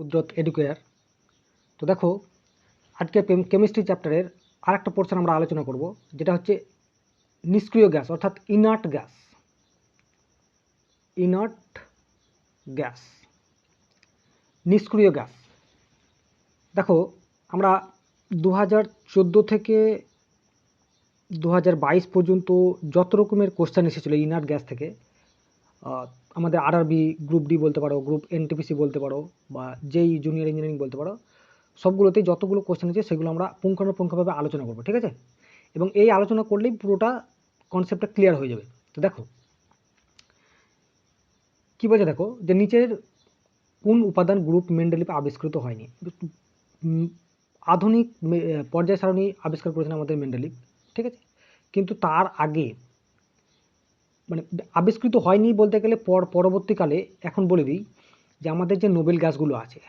কুদরত এডুকেয়ার তো দেখো, আজকে কেমিস্ট্রি চ্যাপ্টারের আর একটা পোর্শন আমরা আলোচনা করব, যেটা হচ্ছে নিষ্ক্রিয় গ্যাস অর্থাৎ ইনার্ট গ্যাস ইনার্ট গ্যাস নিষ্ক্রিয় গ্যাস দেখো, আমরা দু হাজার চোদ্দ থেকে দু হাজার বাইশ পর্যন্ত যত রকমের কোশ্চেন এসেছিল ইনার্ট গ্যাস থেকে আমাদের আরআরবি গ্রুপ ডি বলতে পারো গ্রুপ এনটিপিসি বলতে পারো, বা যেই জুনিয়র ইঞ্জিনিয়ারিং বলতে পারো, সবগুলোতেই যতগুলো কোশ্চেন আছে সেগুলো আমরা পুঙ্খানুপুঙ্খভাবে আলোচনা করব, ঠিক আছে? এবং এই আলোচনা করলেই পুরোটা কনসেপ্টটা ক্লিয়ার হয়ে যাবে। তো দেখো, কী বলছে দেখো, যে নিচের কোন উপাদান গ্রুপ মেন্ডেলিপে আবিষ্কৃত হয়নি? আধুনিক পর্যায় সারণী আবিষ্কার করেছেন আমাদের মেন্ডেলিপ ঠিক আছে? কিন্তু তার আগে মানে আবিষ্কৃত হয়নি বলতে গেলে পর পরবর্তীকালে এখন বলে দিই যে আমাদের যে নোবেল গ্যাসগুলো আছে,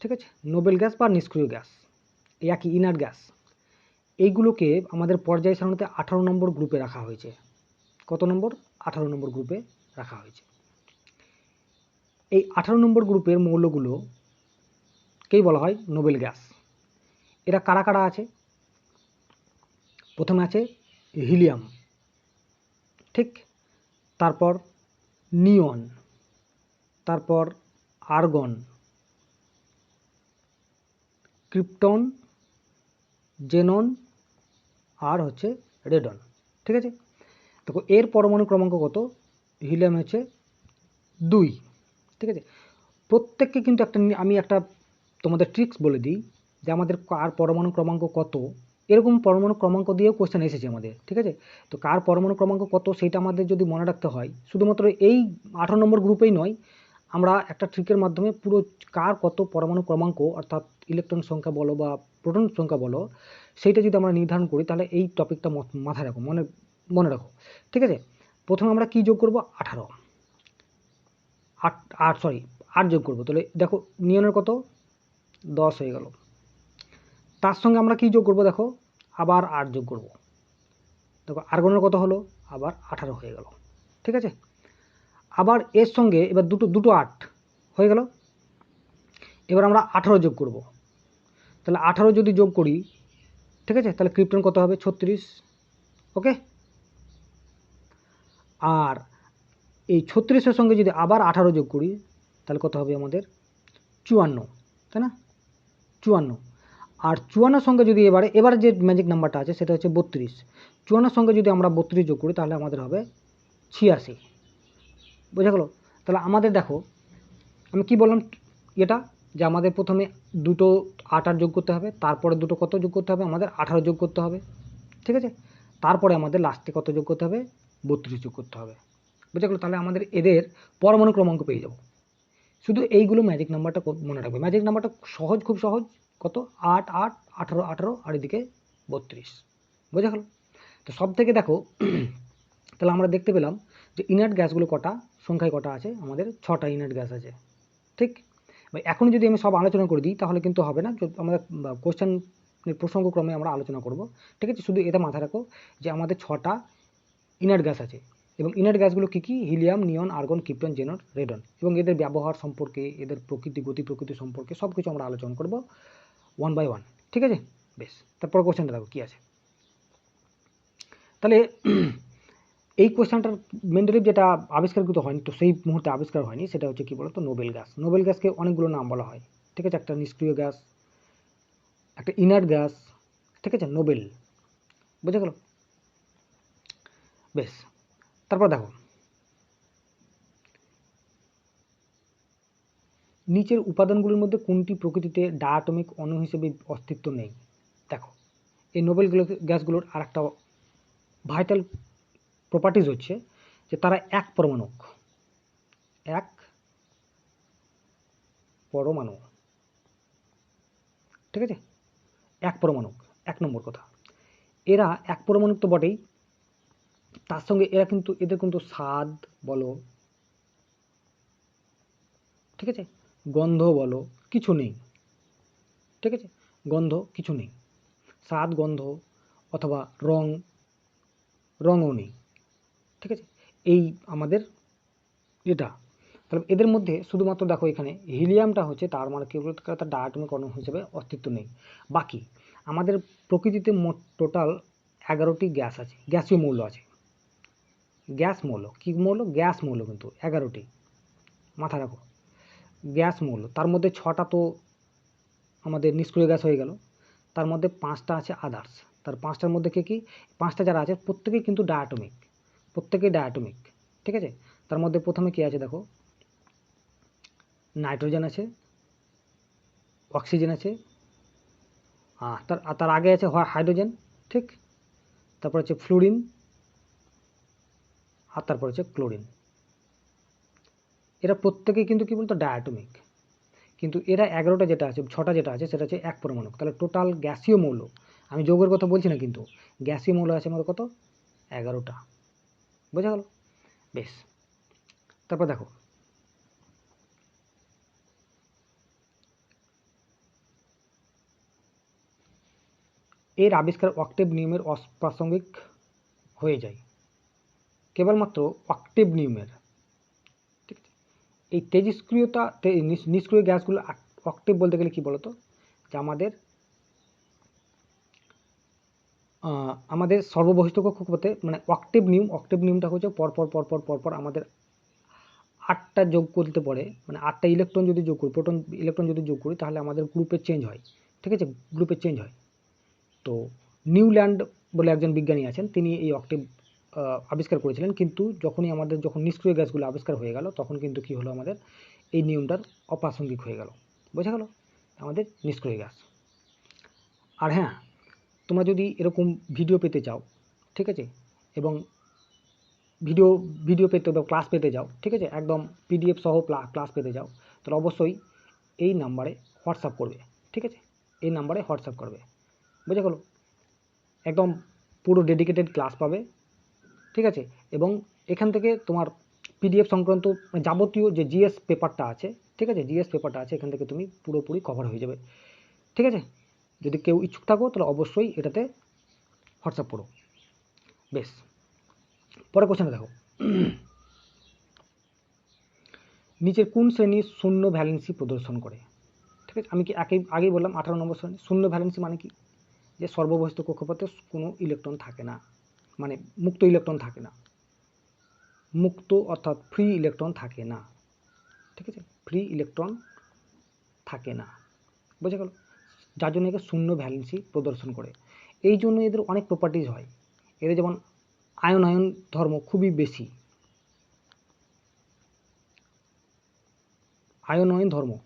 ঠিক আছে? নোবেল গ্যাস বা নিষ্ক্রিয় গ্যাস একই ইনার গ্যাস, এইগুলোকে আমাদের পর্যায় সারণীতে আঠারো নম্বর গ্রুপে রাখা হয়েছে। কত নম্বর? আঠারো নম্বর গ্রুপে রাখা হয়েছে। এই আঠারো নম্বর গ্রুপের মৌলগুলো কেই বলা হয়? Noble gas. এরা কারা কারা আছে? প্রথমে আছে হিলিয়াম, ঠিক? তারপর নিয়ন তারপর আর্গন, ক্রিপ্টন, জেনন, আর হচ্ছে রেডন। ঠিক আছে? দেখো, এর পরমাণু ক্রমাঙ্ক কত? হিলিয়াম হচ্ছে দুই। ঠিক আছে? প্রত্যেককে কিন্তু একটা আমি একটা তোমাদের ট্রিক্স বলে দিই যে আমাদের কার পরমাণু ক্রমাঙ্ক কত? এরকম পরমাণু ক্রমাঙ্ক দিয়েও কোশ্চেন এসেছে আমাদের, ঠিক আছে? তো কার পরমাণু ক্রমাঙ্ক কত সেটা আমাদের যদি মনে রাখতে হয়, শুধুমাত্র এই আঠারো নম্বর গ্রুপেই নয়, আমরা একটা ট্রিকের মাধ্যমে পুরো কার কত পরমাণু ক্রমাঙ্ক, অর্থাৎ ইলেকট্রন সংখ্যা বলো বা প্রোটন সংখ্যা বলো, সেইটা যদি আমরা নির্ধারণ করি, তাহলে এই টপিকটা মাথায় রাখো, মনে মনে রাখো, ঠিক আছে? প্রথমে আমরা কি যোগ করব? আঠারো। আট আট সরি আট যোগ করব, তাহলে দেখো নিয়নের কত? দশ হয়ে গেল। তার সঙ্গে আমরা কি যোগ করব দেখো? আবার আট যোগ করব। দেখো, আর্গনের কত হলো? আবার আঠারো হয়ে গেল। ঠিক আছে? আবার এর সঙ্গে এবার দুটো দুটো আট হয়ে গেল। এবার আমরা আঠারো যোগ করব। তাহলে আঠারো যদি যোগ করি, ঠিক আছে? তাহলে ক্রিপ্টন কত হবে? ছত্রিশ। ওকে? আর এই ছত্রিশের সঙ্গে যদি আবার আঠারো যোগ করি, তাহলে কত হবে আমাদের? চুয়ান্ন। তাই না? চুয়ান্ন। আর চুয়ান্নর সঙ্গে যদি এবারে এবারে যে ম্যাজিক নাম্বারটা আছে, সেটা হচ্ছে বত্রিশ। চুয়ান্নর সঙ্গে যদি আমরা বত্রিশ যোগ করি, তাহলে আমাদের হবে ছিয়াশি। বোঝা গেল? তাহলে আমাদের দেখো, আমি কি বললাম এটা? যে আমাদের প্রথমে দুটো আট আট যোগ করতে হবে, তারপরে দুটো কত যোগ করতে হবে? আমাদের আঠারো যোগ করতে হবে। ঠিক আছে? তারপরে আমাদের লাস্টে কত যোগ করতে হবে? বত্রিশ যোগ করতে হবে। বুঝা গেলো? তাহলে আমাদের এদের পরমাণু ক্রমাঙ্ক পেয়ে যাব। শুধু এইগুলো ম্যাজিক নাম্বারটা মনে রাখবে। ম্যাজিক নাম্বারটা সহজ, খুব সহজ। কত? আট আট, আঠারো আঠারো, আর এদিকে বত্রিশ। বোঝা গেল? তো সব থেকে দেখো, তাহলে আমরা দেখতে পেলাম যে ইনার্ট গ্যাসগুলো কটা? সংখ্যায় কটা আছে? আমাদের ছটা ইনার্ট গ্যাস আছে। ঠিক? এখন যদি আমি সব আলোচনা করে দিই, তাহলে কিন্তু হবে না। যদি আমরা কোশ্চেন প্রসঙ্গক্রমে আমরা আলোচনা করব। ঠিক আছে? শুধু এটা মাথায় রাখো যে আমাদের ছটা ইনার্ট গ্যাস আছে। এবং ইনার গ্যাসগুলো কী কী? Helium neon argon krypton xenon radon এবং এদের ব্যবহার সম্পর্কে, এদের প্রকৃতি, গতি প্রকৃতি সম্পর্কে সব কিছু আমরা আলোচনা করব ওয়ান বাই ওয়ান ঠিক আছে? বেশ, তারপর কোশ্চেনটা দেখো, কী আছে? তাহলে, এই কোশ্চেনটার মেন্ডেলিভ যেটা আবিষ্কারকৃত হয়নি, তো সেই মুহূর্তে আবিষ্কার হয়নি, সেটা হচ্ছে কী বলতো? নোবেল গ্যাস নোবেল গ্যাসকে অনেকগুলো নাম বলা হয়, ঠিক আছে? একটা নিষ্ক্রিয় গ্যাস একটা ইনার্ট গ্যাস ঠিক আছে? নোবেল বুঝে গেল? বেশ তারপর দেখো। নিচের উপাদানগুলির মধ্যে কোনটি প্রকৃতিতে ডায়াটমিক অণু হিসেবে অস্তিত্ব নেই? দেখো, এই নোবেল গ্যাসগুলোর আর একটা ভাইটাল প্রপার্টিজ হচ্ছে যে তারা এক পরমাণুক। এক পরমাণু। ঠিক আছে? এক পরমাণু এক নম্বর কথা। এরা এক পরমাণু তো বটেই। তার সঙ্গে এরা কিন্তু, এদের কিন্তু স্বাদ বলো, ঠিক আছে? গন্ধ বলো, কিছু নেই, ঠিক আছে? গন্ধ, কিছু নেই। স্বাদ, গন্ধ অথবা রং, রঙও নেই, ঠিক আছে? এই আমাদের এটা। তাহলে এদের মধ্যে শুধুমাত্র দেখো এখানে হিলিয়ামটা হচ্ছে তার মানে কি তার ডায়াটমিক অণু হিসেবে অস্তিত্ব নেই। বাকি, আমাদের প্রকৃতিতে মোট টোটাল এগারোটি গ্যাস আছে, গ্যাসীয় মৌল আছে। গ্যাস মৌল। কী মৌল? গ্যাস মৌল কিন্তু, এগারোটি। মাথা রাখো। গ্যাস মৌল। তার মধ্যে ছটা তো আমাদের নিষ্ক্রিয় গ্যাস হয়ে গেল। তার মধ্যে পাঁচটা আছে আদার্স তার পাঁচটার মধ্যে কে কী? পাঁচটা যারা আছে, প্রত্যেকেই কিন্তু ডায়াটমিক প্রত্যেকেই ডায়াটমিক ঠিক আছে? তার মধ্যে প্রথমে কী আছে দেখো? নাইট্রোজেন আছে অক্সিজেন আছে তার তার আগে আছে হাইড্রোজেন ঠিক? তারপর হচ্ছে ফ্লুরিন আর তারপর হচ্ছে ক্লোরিন। এরা প্রত্যেকেই কিন্তু কি বলতো ডায়াটমিক কিন্তু এরা এগারোটা যেটা আছে, ছটা যেটা আছে, সেটা হচ্ছে এক পরমাণু তাহলে টোটাল গ্যাসীয় মৌল, আমি যৌগের কথা বলছি না কিন্তু, গ্যাসীয় মৌল আছে আমাদের কত? এগারোটা। বোঝা গেল? বেশ। তারপর দেখো। এর আবিষ্কার অক্টেভ নিয়মের অপ্রাসঙ্গিক হয়ে যায়। কেবলমাত্র অক্টেভ নিয়মের ঠিক এই তেজস্ক্রিয়তা নিষ্ক্রিয় গ্যাসগুলো অক্টেভ বলতে গেলে কি বলতো? যে আমাদের আমাদের সর্ববহিষ্ঠ কক্ষপথে মানে অক্টেভ নিয়ম অক্টেভ নিয়মটা হচ্ছে পরপর পরপর পরপর আমাদের আটটা যোগ করতে পারে মানে আটটা ইলেকট্রন যদি যোগ করি, প্রোটন ইলেকট্রন যদি যোগ করি, তাহলে আমাদের গ্রুপের চেঞ্জ হয়। ঠিক আছে? গ্রুপের চেঞ্জ হয়। তো নিউল্যান্ড বলে একজন বিজ্ঞানী আছেন, তিনি এই অক্টেভ আবিষ্কার করেছিলেন। কিন্তু যখনই আমাদের যখন নিষ্ক্রিয় গ্যাসগুলো আবিষ্কার হয়ে গেল, তখন কিন্তু কি হলো আমাদের? এই নিয়মটার অপ্রাসঙ্গিক হয়ে গেল। বোঝা গেল? আমাদের নিষ্ক্রিয় গ্যাস। আর হ্যাঁ তোমরা যদি এরকম ভিডিও পেতে চাও, ঠিক আছে? এবং ভিডিও ভিডিও পেতে বা ক্লাস পেতে যাও, ঠিক আছে? একদম পিডিএফ সহ ক্লাস পেতে যাও, তাহলে অবশ্যই এই নাম্বারে হোয়াটসঅ্যাপ করবে, ঠিক আছে? এই নাম্বারে হোয়াটসঅ্যাপ করবে। বুঝে গেলো? একদম পুরো ডেডিকেটেড ক্লাস পাবে। ঠিক আছে? এবং এখান থেকে তোমার পিডিএফ সংক্রান্ত যাবতীয় যে জিএস পেপারটা আছে, ঠিক আছে? জিএস পেপারটা আছে, এখান থেকে তুমি পুরোপুরি কভার হয়ে যাবে। ঠিক আছে? যদি কেউ ইচ্ছুক থাকো, তাহলে অবশ্যই এটাতে হোয়াটসঅ্যাপ করো। বেশ। পরে কোশ্চেনটা দেখো। নিচের কোন শ্রেণি শূন্য ভ্যালেন্সি প্রদর্শন করে? ঠিক আছে? আমি কি একই, আগেই বললাম, আঠারো নম্বর শ্রেণি। শূন্য ভ্যালেন্সি মানে কি? যে সর্ববহিষ্ঠ কক্ষপথে কোনো ইলেকট্রন থাকে না। মানে মুক্ত ইলেকট্রন থাকে না। মুক্ত অর্থাৎ ফ্রি ইলেকট্রন থাকে না। ঠিক আছে? ফ্রি ইলেকট্রন থাকে না। বোঝা গেল? যার জন্য একে শূন্য ভ্যালেন্সি প্রদর্শন করে। এই জন্য এদের অনেক প্রপার্টিজ হয়। এদের যেমন আয়ন আয়ন ধর্ম খুবই বেশি। আয়ন আয়ন ধর্ম।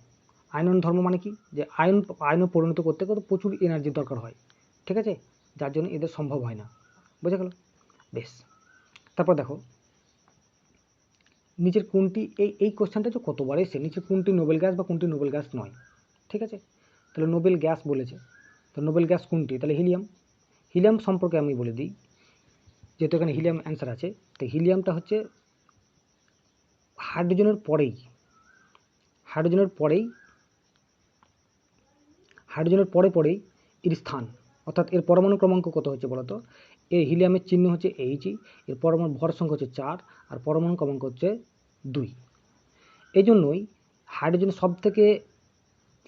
আয়নন ধর্ম মানে কি? যে আয়ন, আয়নে পরিণত করতে গেলে প্রচুর এনার্জির দরকার হয়। ঠিক আছে? যার জন্য এদের সম্ভব হয় না। বোঝা গেল? বেশ। তারপর দেখো, নিচের কোনটি, এই এই কোশ্চেনটা যে কতবার এসে নিচের কোনটি নোবেল গ্যাস বা কোনটি নোবেল গ্যাস নয়? ঠিক আছে? তাহলে নোবেল গ্যাস বলেছে। তো নোবেল গ্যাস কোনটি? তাহলে হিলিয়াম হিলিয়াম সম্পর্কে আমি বলে দিই, যেহেতু এখানে হিলিয়াম অ্যান্সার আছে, তো হিলিয়ামটা হচ্ছে হাইড্রোজেনের পরেই হাইড্রোজেনের পরেই হাইড্রোজেনের পরে পরেই এর স্থান। অর্থাৎ এর পরমাণু ক্রমাঙ্ক কত হচ্ছে বলতো? এর হিলিয়ামের চিহ্ন হচ্ছে এইচই এর পরমাণু ভর সংখ্যা হচ্ছে চার, আর পরমাণু ক্রমাঙ্ক হচ্ছে দুই। এই জন্যই হাইড্রোজেন সব থেকে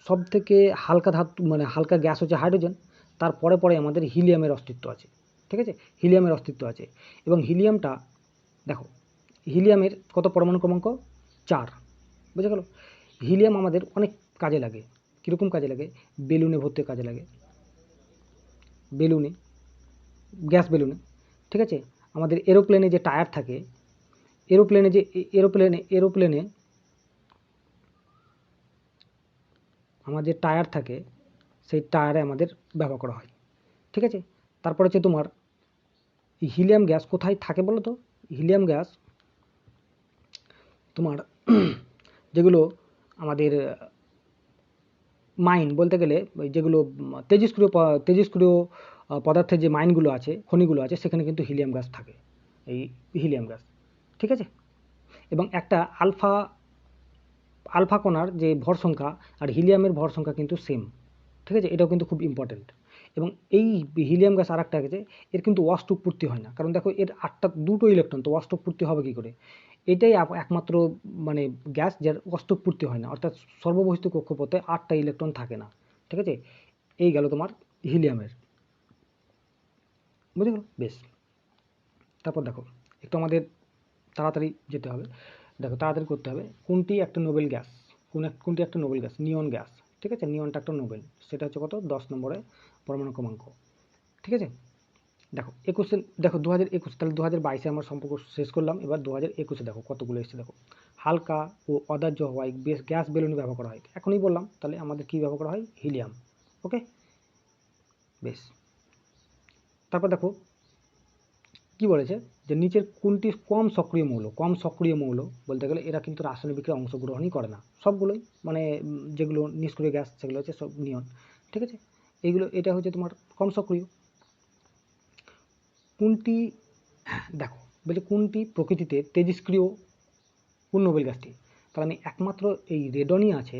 সব থেকে হালকা ধাতু মানে হালকা গ্যাস হচ্ছে হাইড্রোজেন তারপরে পরে আমাদের হিলিয়ামের অস্তিত্ব আছে। ঠিক আছে? হিলিয়ামের অস্তিত্ব আছে। এবং হিলিয়ামটা, দেখো, হিলিয়ামের কত পরমাণু ক্রমাঙ্ক? চার। বুঝে গেল? হিলিয়াম আমাদের অনেক কাজে লাগে। কীরকম কাজে লাগে? বেলুনে ভর্তি কাজে লাগে। বেলুনে গ্যাস বেলুনে, ঠিক আছে? আমাদের এরোপ্লেনে যে টায়ার থাকে, এরোপ্লেনে যে, এরোপ্লেনে এরোপ্লেনে আমাদের টায়ার থাকে, সেই টায়ারে আমাদের ব্যবহার করা হয়, ঠিক আছে? তারপর হচ্ছে তোমার হিলিয়াম গ্যাস কোথায় থাকে বলো তো? হিলিয়াম গ্যাস তোমার যেগুলো আমাদের মাইন বলতে গেলে, যেগুলো তেজস্ক্রিয় তেজস্ক্রিয় পদার্থের যে মাইনগুলো আছে, খনিগুলো আছে, সেখানে কিন্তু হিলিয়াম গ্যাস থাকে। এই হিলিয়াম গ্যাস, ঠিক আছে? এবং একটা আলফা আলফা কণার যে ভর সংখ্যা আর হিলিয়ামের ভর সংখ্যা কিন্তু সেম ঠিক আছে? এটাও কিন্তু খুব ইম্পর্টেন্ট এবং এই হিলিয়াম গ্যাস আর একটা আছে, এর কিন্তু ওয়াস্টক পূর্তি হয় না। কারণ দেখো, এর আটটা, দুটো ইলেকট্রন তো ওয়াস্টক পূর্তি হবে কী করে? এটাই একমাত্র মানে গ্যাস যার অষ্টক পূর্তি হয় না। অর্থাৎ সর্ববহিষ্ঠ কক্ষপথে আটটা ইলেকট্রন থাকে না, ঠিক আছে? এই গেল তোমার হিলিয়ামের। বুঝে গেল? বেশ। তারপর দেখো, একটু আমাদের তাড়াতাড়ি যেতে হবে। দেখো, তাড়াতাড়ি করতে হবে। কোনটি একটা নোবেল গ্যাস? কোন কোনটি একটা নোবেল গ্যাস? নিয়ন গ্যাস। ঠিক আছে? নিয়নটা একটা নোবেল। সেটা হচ্ছে কত? দশ নম্বরে পরমাণু ক্রমাঙ্ক। ঠিক আছে? দেখো, একুশে দেখো দু হাজার একুশ। তাহলে দু হাজার বাইশে আমার সম্পর্ক শেষ করলাম। এবার দু হাজার একুশে দেখো, কতগুলো এসেছে দেখো। হালকা ও অদাহ্য হওয়ায় বেশ গ্যাস বেলুন ব্যবহার করা হয়। এখনই বললাম, তাহলে আমাদের কী ব্যবহার করা হয়? হিলিয়াম। ওকে? বেশ। তারপর দেখো, কি বলেছে? যে নিচের কোনটি কম সক্রিয় মৌল, কম সক্রিয় মৌল বলতে গেলে এরা কিন্তু রাসায়নিক বিক্রিয়া অংশগ্রহণই করে না। সবগুলোই মানে যেগুলো নিষ্ক্রিয় গ্যাস, সেগুলো হচ্ছে সব নিয়ন, ঠিক আছে? এইগুলো, এটা হচ্ছে তোমার কম সক্রিয়। কোনটি, দেখো, বলছে কোনটি প্রকৃতিতে তেজস্ক্রিয় কোন নোবেল গ্যাসটি তাহলে আমি একমাত্র এই রেডনই আছে,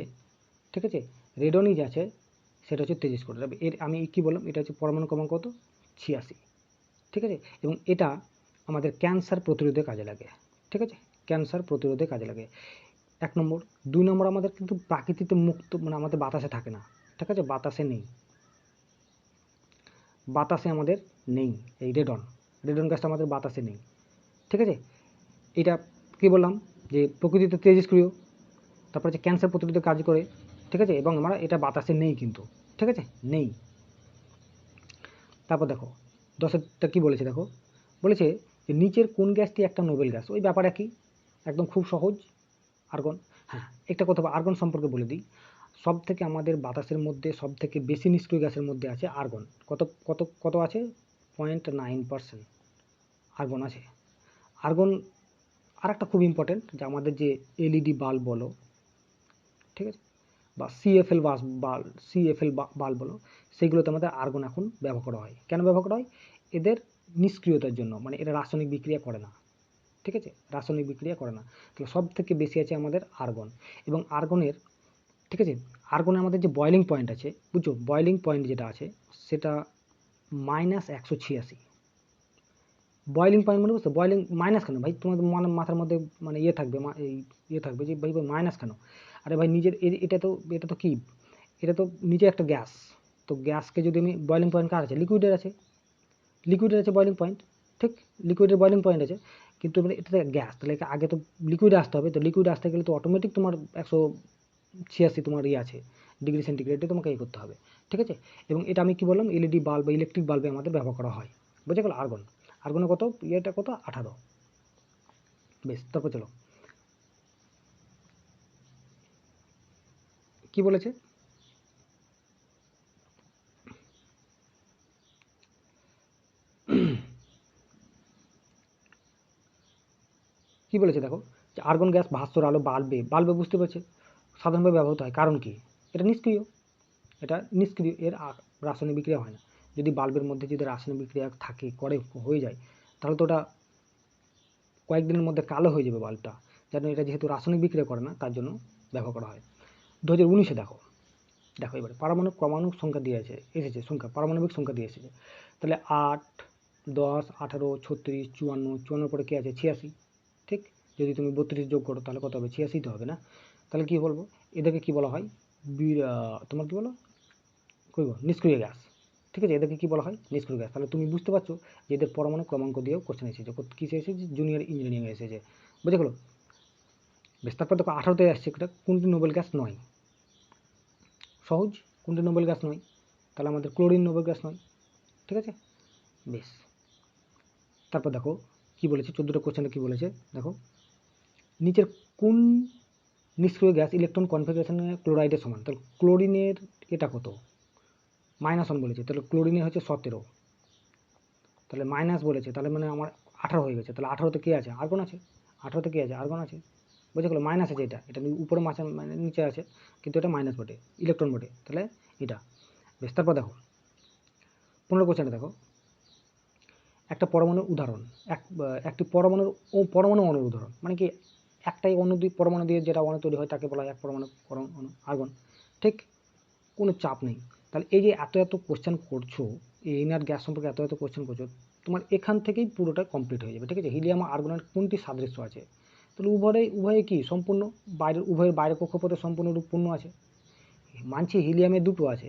ঠিক আছে? রেডনই যে আছে, সেটা হচ্ছে তেজস্ক্রিয়। এর, আমি কি বললাম? এটা হচ্ছে পরমাণু ক্রমাঙ্ক কত? ছিয়াশি, ঠিক আছে? এবং এটা আমাদের ক্যান্সার প্রতিরোধে কাজে লাগে, ঠিক আছে? ক্যান্সার প্রতিরোধে কাজে লাগে। এক নম্বর। দুই নম্বর, আমাদের কিন্তু প্রাকৃতিতে মুক্ত মানে আমাদের বাতাসে থাকে না, ঠিক আছে? বাতাসে নেই। বাতাসে আমাদের নেই, এই রেডন। রেডন গ্যাসটা আমাদের বাতাসে নেই, ঠিক আছে? এটা কি বললাম? যে প্রকৃতিতে তেজস্ক্রিয়, তারপর হচ্ছে ক্যান্সার প্রতিরোধে কাজ করে, ঠিক আছে? এবং আমরা এটা বাতাসে নেই কিন্তু, ঠিক আছে? নেই। তারপর দেখো দশেরটা কি বলেছে দেখো? বলেছে যে নিচের কোন গ্যাসটি একটা নোবেল গ্যাস? ওই ব্যাপার একই, একদম খুব সহজ। আর্গন হ্যাঁ একটা কথা আর্গন সম্পর্কে বলে দিই। সব থেকে আমাদের বাতাসের মধ্যে সব থেকে বেশি নিষ্ক্রিয় গ্যাসের মধ্যে আছে আর্গন। কত কত কত আছে? পয়েন্ট নাইন পার্সেন্ট আর্গন আছে। আর্গন আর একটা খুব ইম্পর্টেন্ট যে আমাদের যে এলইডি বাল্ব বলো, ঠিক আছে? বা সিএফএল বাস বাল্ব সিএফএল বাল্ব বলো সেগুলোতে আমাদের আর্গন এখন ব্যবহার করা হয়। কেন ব্যবহার করা হয়? এদের নিষ্ক্রিয়তার জন্য। মানে এরা রাসায়নিক বিক্রিয়া করে না। ঠিক আছে? রাসায়নিক বিক্রিয়া করে না। তাহলে সব থেকে বেশি আছে আমাদের আর্গন এবং আর্গনের ঠিক আছে? আর্গনে আমাদের যে বয়লিং পয়েন্ট আছে, বুঝছ? বয়লিং পয়েন্ট যেটা আছে, সেটা মাইনাস একশো ছিয়াশি। বয়লিং পয়েন্ট মানে বুঝছ? বয়লিং মাইনাস কেন? ভাই, তোমাদের মনে মাথার মধ্যে মানে ইয়ে থাকবে ইয়ে থাকবে যে, ভাই ভাই মাইনাস কেন? আরে ভাই, নিজের এটা তো এটা তো কি? এটা তো নিচে একটা গ্যাস। তো গ্যাসকে যদি আমি বয়লিং পয়েন্ট কার আছে? লিকুইডের আছে। লিকুইডের আছে বয়লিং পয়েন্ট ঠিক? লিকুইডের বয়লিং পয়েন্ট আছে। কিন্তু এবারে এটা গ্যাস, তাহলে আগে তো লিকুইডে আসতে হবে। তো লিকুইডে আসতে গেলে তো অটোমেটিক তোমার একশো ছিয়াশি তোমার ইয়ে আছে ডিগ্রি সেন্টিগ্রেডে তোমাকে ইয়ে করতে হবে, ঠিক আছে? এবং এটা আমি কি বললাম? এলইডি বাল্ব বা ইলেকট্রিক বাল্বে আমাদের ব্যবহার করা হয়। বুঝে গেল? আর্গন আর্গনে কত? ইয়েটা কত? আঠারো। বেশ, তারপর চলো। কি বলেছে? কি বলেছে দেখো? যে আর্গন গ্যাস ভাস্বর আলো বাল্বে বাল্বে বুঝতে পারছে? সাধারণভাবে ব্যবহৃত হয়। কারণ কি? এটা নিষ্ক্রিয়। এটা নিষ্ক্রিয়। এর রাসায়নিক বিক্রিয়া হয় না। যদি বাল্বের মধ্যে যদি রাসায়নিক বিক্রিয়া থাকে, করে, হয়ে যায়, তাহলে তো ওটা কয়েকদিনের মধ্যে কালো হয়ে যাবে বাল্বটা। যেন এটা যেহেতু রাসায়নিক বিক্রিয়া করে না, তার জন্য ব্যবহার করা হয়। দু হাজার উনিশে দেখো। দেখো এবারে, পারমাণবিক ক্রমাণুক সংখ্যা দিয়ে আছে, এসেছে, সংখ্যা, পারমাণবিক সংখ্যা দিয়ে এসেছে। তাহলে আট, দশ, আঠারো, ছত্রিশ, চুয়ান্ন চুয়ান্ন পরে কী আছে? ছিয়াশি। ঠিক? যদি তুমি বত্রিশ যোগ করো, তাহলে কত হবে? ছিয়াশি তো হবে না। তাহলে কী বলব? এদেরকে কী বলা হয়? তোমার কী বলো? কই নিষ্ক্রিয় গ্যাস। ঠিক আছে? এদেরকে কি বলা হয়? নিষ্ক্রিয় গ্যাস। তাহলে তুমি বুঝতে পারছ যে এদের পরমাণু ক্রমাঙ্ক দিয়েও কোশ্চেন এসেছে। কিসে এসেছে? জুনিয়র ইঞ্জিনিয়ারিং এসেছে। বুঝে গেলো? বেশ, তারপর দেখো, আঠারোতে আসছে এটা কোনটি নোবেল গ্যাস নয়। সহজ? কোনটি নোবেল গ্যাস নয়। তাহলে আমাদের ক্লোরিন নোবেল গ্যাস নয়। ঠিক আছে? বেশ। তারপর দেখো কি বলেছে? চোদ্দোটা কোশ্চেনে কি বলেছে? দেখো। নিচের কোন নিষ্ক্রিয় গ্যাস ইলেকট্রন কনফিগারেশনে ক্লোরাইডের সমান? তাহলে ক্লোরিনের এটা কত? মাইনাস ওয়ান বলেছে। তাহলে ক্লোরিনের হচ্ছে সতেরো। তাহলে মাইনাস বলেছে। তাহলে মানে আমার আঠারো হয়ে গেছে। তাহলে আঠারোতে কে আছে? আর্গন আছে। আঠারোতে কে আছে? আর্গন আছে। বুঝে গেলো মাইনাস আছে এটা। এটা উপরে মাছ মানে নিচে আছে। কিন্তু এটা মাইনাস বটে। ইলেকট্রন বটে। তাহলে এটা। বেশ, তারপর দেখো। পনেরো কোশ্চেনটা দেখো। একটা পরমাণুর উদাহরণ। এক, একটি পরমাণুর ও, পরমাণু অণুর উদাহরণ। মানে কি, একটাই অণু দুই পরমাণু দিয়ে যেটা অণু তৈরি হয় তাকে বলা হয় এক পরমাণু পরমাণু আর্গন। ঠিক, কোনো চাপ নেই। তাহলে এই যে এত এত কোশ্চেন করছ, এই ইনার গ্যাস সম্পর্কে এত এত কোশ্চেন করছ, তোমার এখান থেকেই পুরোটা কমপ্লিট হয়ে যাবে। ঠিক আছে হিলিয়াম আর আর্গনের কোনটি সাদৃশ্য আছে? তাহলে উভয়ে উভয়ে কি, সম্পূর্ণ বাইরের, উভয়ের বাইরের কক্ষপথে সম্পূর্ণরূপ পূর্ণ আছে? মানছি হিলিয়ামে দুটো আছে।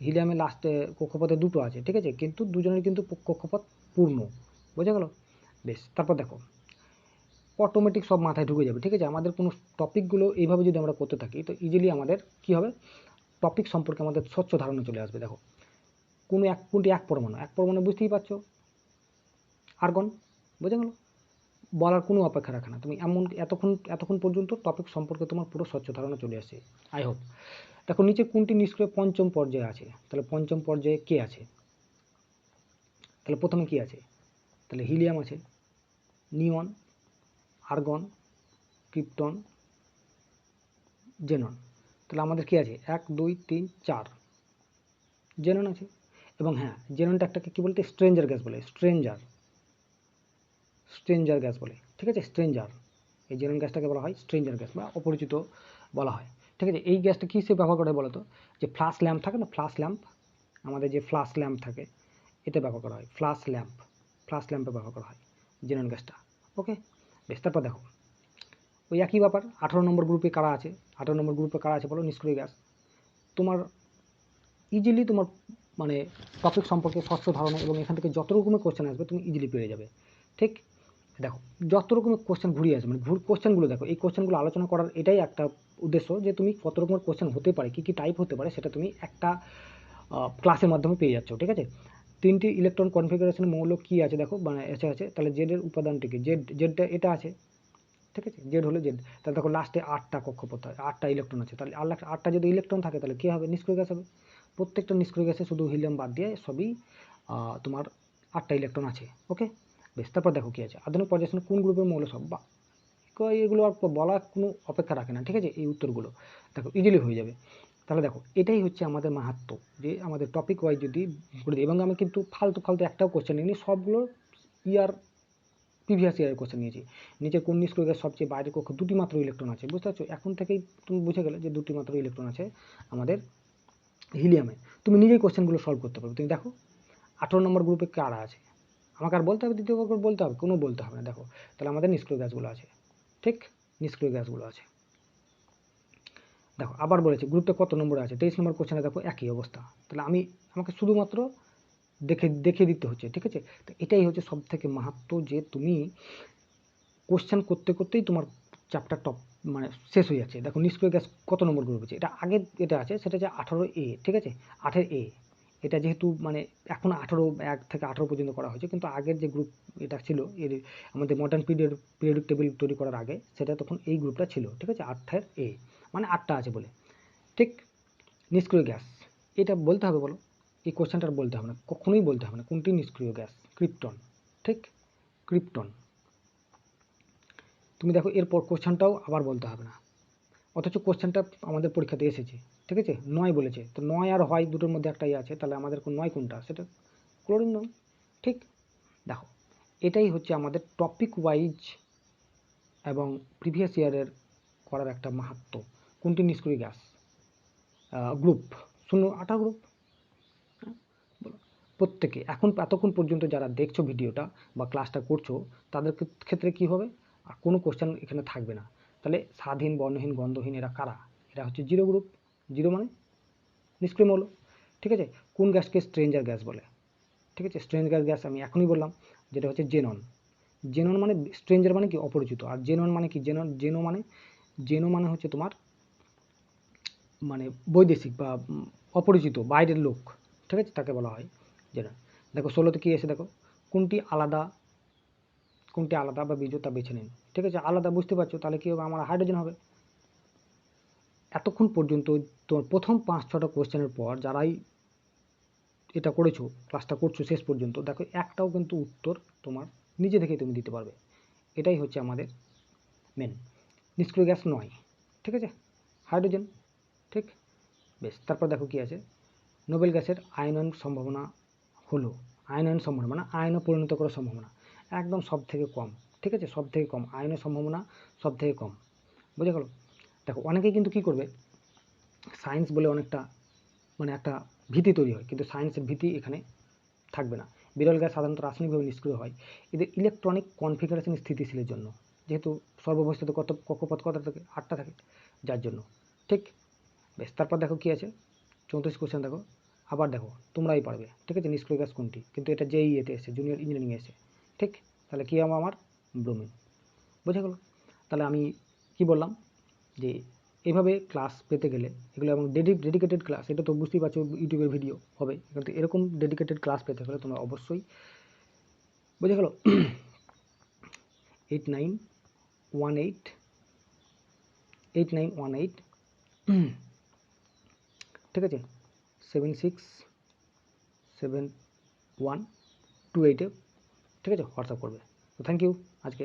হিলিয়ামে লাস্টে কক্ষপথে দুটো আছে। ঠিক আছে, কিন্তু দুজনের কিন্তু কক্ষপথ পূর্ণ। বোঝা গেল? বেশ, তারপর দেখো। অটোমেটিক সব মাথায় ঢুকে যাবে, ঠিক আছে? আমাদের কোনো টপিকগুলো এইভাবে যদি আমরা করতে থাকি, তো ইজিলি আমাদের কি হবে? টপিক সম্পর্কে আমাদের স্বচ্ছ ধারণা চলে আসবে, দেখো। কোনো এক কোনটি এক পরমাণু এক পরমাণু বুঝতেই পারছ? আর্গন বোঝা গেল? বলার কোনো অপেক্ষা রাখে না। তুমি এমন এতক্ষণ এতক্ষণ পর্যন্ত টপিক সম্পর্কে তোমার পুরো স্বচ্ছ ধারণা চলে আসছে আই হোপ দেখো, নিচে কোনটি নিষ্ক্রিয় পঞ্চম পর্যায়ে আছে? তাহলে পঞ্চম পর্যায়ে কে আছে? তাহলে প্রথমে কি আছে? তাহলে হিলিয়াম আছে, নিয়ন, আর্গন, ক্রিপ্টন, জেনন। তাহলে আমাদের কি আছে? এক, দুই, তিন, চার। জেনন আছে। এবং হ্যাঁ জেননটা একটাকে কী বলতে? স্ট্রেঞ্জার গ্যাস বলে, স্ট্রেঞ্জার। স্ট্রেঞ্জার গ্যাস বলে, ঠিক আছে? স্ট্রেঞ্জার। এই জেনন গ্যাসটাকে বলা হয় স্ট্রেঞ্জার গ্যাস বা অপরিচিত বলা হয়, ঠিক আছে? এই গ্যাসটা কী হিসেবে ব্যবহার করে বলো তো যে ফ্লাশ ল্যাম্প থাকে না? ফ্লাশ ল্যাম্প, আমাদের যে ফ্লাশ ল্যাম্প থাকে এতে ব্যবহার করা হয়। ফ্লাশ ল্যাম্প, ফ্লাশ ল্যাম্পে ব্যবহার করা হয় জেনন গ্যাসটা। ওকে? বেশ, তারপর দেখো। ওই একই ব্যাপার, আঠারো নম্বর গ্রুপে কারা আছে? আঠারো নম্বর গ্রুপে কারা আছে বলো? নিষ্ক্রিয় গ্যাস। তোমার ইজিলি তোমার মানে টপিক সম্পর্কে স্বচ্ছ ধারণা এবং এখান থেকে যত রকমের কোশ্চেন আসবে, তুমি ইজিলি পেয়ে যাবে। ঠিক? দেখো, যত রকমের কোশ্চেন ঘুরিয়ে আসবে মানে ঘুর কোশ্চেনগুলো দেখো, এই কোশ্চেনগুলো আলোচনা করার এটাই একটা উদ্দেশ্য যে, তুমি কত রকমের কোশ্চেন হতে পারে, কী কী টাইপ হতে পারে, সেটা তুমি একটা ক্লাসের মাধ্যমে পেয়ে যাচ্ছ, ঠিক আছে? তিনটি ইলেকট্রন কনফিগারেশন মৌল কি আছে? দেখো মানে এসে আছে, তাহলে জেডের উপাদানটিকে জেড জেডটা এটা আছে, ঠিক আছে? জেড হলো জেড তাহলে দেখো লাস্টে আটটা কক্ষপথ আটটা ইলেকট্রন আছে, তাহলে আল্লাহ আটটা যদি ইলেকট্রন থাকে, তাহলে কী হবে? নিষ্ক্রিয় গ্যাস হবে। প্রত্যেকটা নিষ্ক্রিয় গ্যাসে শুধু হিলিয়াম বাদ দিয়ে সবই তোমার আটটা ইলেকট্রন আছে ওকে বেশ, তারপর দেখো কী আছে। আধুনিক পর্যালোচনা কোন গ্রুপের মৌল সব? বা, এগুলো আর বলার কোনো অপেক্ষা রাখে না, ঠিক আছে? এই উত্তরগুলো। দেখো ইজিলি হয়ে যাবে। তাহলে দেখো, এটাই হচ্ছে আমাদের মাহাত্ম যে আমাদের টপিক ওয়াইজ যদি করে দিই। এবং আমি কিন্তু ফালতু ফালতু একটাও কোশ্চেন নিইনি, সবগুলো ইয়ার প্রিভিয়াস ইয়ারের কোশ্চেন নিয়েছি। নিচে কোন নিষ্ক্রিয় গ্যাস সবচেয়ে বাইরের কক্ষ? দুটি মাত্র ইলেকট্রন আছে, বুঝতে পারছ? এখন থেকেই তুমি বুঝে গেলে যে দুটি মাত্র ইলেকট্রন আছে আমাদের হিলিয়ামে তুমি নিজেই কোশ্চেনগুলো সলভ করতে পারবে। তুমি দেখো, আঠেরো নম্বর গ্রুপে কারা আছে? আমাকে আর বলতে হবে, দ্বিতীয় বলতে হবে, কোনো বলতে হবে না। দেখো, তাহলে আমাদের নিষ্ক্রিয় গ্যাসগুলো আছে। ঠিক? নিষ্ক্রিয় গ্যাসগুলো আছে। দেখো, আবার বলেছে গ্রুপটা কত নম্বরে আছে? তেইশ নম্বর কোশ্চেনে দেখো একই অবস্থা। তাহলে আমি, আমাকে শুধুমাত্র দেখে দেখে দিতে হচ্ছে, ঠিক আছে? তো এটাই হচ্ছে সব থেকে মাহাত্ম যে তুমি কোশ্চেন করতে করতেই তোমার চ্যাপ্টার টপ মানে শেষ হয়ে যাচ্ছে। দেখো, নিষ্ক্রিয় গ্যাস কত নম্বর গ্রুপ আছে? এটা আগে যেটা আছে, সেটা হচ্ছে আঠারো এ ঠিক আছে? আঠের এ এটা যেহেতু মানে এখন আঠারো, এক থেকে আঠারো পর্যন্ত করা হয়েছে, কিন্তু আগের যে গ্রুপ এটা ছিল, এর আমাদের মডার্ন পিরিয়ড পিরিয়ডিক টেবিল তৈরি করার আগে, সেটা তখন এই গ্রুপটা ছিল, ঠিক আছে? আটের এ মানে আটটা আছে বলে। ঠিক? নিষ্ক্রিয় গ্যাস, এটা বলতে হবে বলো? এই কোশ্চেনটা আর বলতে হবে না, কখনোই বলতে হবে না, কোনটি নিষ্ক্রিয় গ্যাস? ক্রিপ্টন, ঠিক? ক্রিপ্টন। তুমি দেখো, এরপর কোশ্চেনটাও আবার বলতে হবে না, অথচ কোশ্চেনটা আমাদের পরীক্ষাতে এসেছে। ঠিক আছে? নয় বলেছে। তো নয় আর হয় দুটোর মধ্যে একটাই আছে, তাহলে আমাদের নয় কোনটা? সেটা ক্লোরিন নয়। ঠিক? দেখো, এটাই হচ্ছে আমাদের টপিক ওয়াইজ এবং প্রিভিয়াস ইয়ারের করার একটা মাহাত্ম। কোনটি নিষ্ক্রিয় গ্যাস গ্রুপ শূন্য আটা গ্রুপ প্রত্যেকে, এখন, এতক্ষণ পর্যন্ত যারা দেখছ ভিডিওটা বা ক্লাসটা করছ, তাদের ক্ষেত্রে কি হবে? আর কোনো কোশ্চেন এখানে থাকবে না। তাহলে স্বাধীন, বর্ণহীন, গন্ধহীন এরা কারা? এরা হচ্ছে জিরো গ্রুপ জিরো মানে? নিষ্ক্রিয় মৌল। ঠিক আছে? কোন গ্যাসকে স্ট্রেঞ্জার গ্যাস বলে? ঠিক আছে? স্ট্রেঞ্জার গ্যাস আমি এখনই বললাম, যেটা হচ্ছে জেনন। জেনন মানে স্ট্রেঞ্জার মানে কি? অপরিচিত। আর জেনন মানে কি? জেনন, জেনো মানে জেনো মানে হচ্ছে তোমার মানে বৈদেশিক বা অপরিচিত, বাইরের লোক। ঠিক আছে? তাকে বলা হয় যেটা দেখো, ষোলোতে কী এসে দেখো? কোনটি আলাদা কোনটি আলাদা বা বীজ তা বেছে নিন। ঠিক আছে? আলাদা, বুঝতে পারছ? তাহলে কী হবে? আমার হাইড্রোজেন হবে। এতক্ষণ পর্যন্ত তোমার প্রথম পাঁচ, ছটা কোশ্চেনের পর যারাই এটা করেছ ক্লাসটা করছ শেষ পর্যন্ত, দেখো একটাও কিন্তু উত্তর তোমার নিজে থেকেই তুমি দিতে পারবে। এটাই হচ্ছে আমাদের মেন নিষ্ক্রিয় গ্যাস নয়, ঠিক আছে? হাইড্রোজেন, ঠিক? বেশ, তারপর দেখো কি আছে? নোবেল গ্যাসের আয়নন সম্ভাবনা হলো, আয়নন সম্ভাবনা মানে আয়নে পরিণত করার সম্ভাবনা, একদম সব থেকে কম, ঠিক আছে? সব থেকে কম আয়নের সম্ভাবনা সব থেকে কম, বুঝে গেল? দেখো, অনেকেই কিন্তু কি করবে? সায়েন্স বলে অনেকটা মানে একটা ভীতি তৈরি হয়, কিন্তু সায়েন্সের ভীতি এখানে থাকবে না। বিরল গ্যাস সাধারণত রাসায়নিকভাবে নিষ্ক্রিয় হয়। এদের ইলেকট্রনিক কনফিগারেশন স্থিতিশীলের জন্য, যেহেতু সর্ববস্থিত কত, কক্ষপথ কত থাকে? আটটা থাকে, যার জন্য। ঠিক? বেশ, তারপর দেখো কী আছে? চৌত্রিশ কোশ্চেন দেখো। আবার দেখো, তোমরাই পারবে। ঠিক আছে? নিষ্ক্রিয় গ্যাস কোনটি? কিন্তু এটা যেই এতে এসে জুনিয়র ইঞ্জিনিয়ারিং এসে ঠিক? তাহলে কী হবে আমার? ব্রোমিন বোঝা গেল? তাহলে আমি কি বললাম? যে এইভাবে ক্লাস পেতে গেলে এগুলো এবং ডেডিকেটেড ক্লাস এটা তো বুঝতেই পারছ ইউটিউবের ভিডিও হবে। কিন্তু এরকম ডেডিকেটেড ক্লাস পেতে হলে তোমরা অবশ্যই বোঝা গেল? Eight nine one eight eight nine one eight ঠিক আছে? Seven six seven one two এইটে ঠিক আছে? হোয়াটসঅ্যাপ করবে। তো থ্যাংক ইউ আজকে।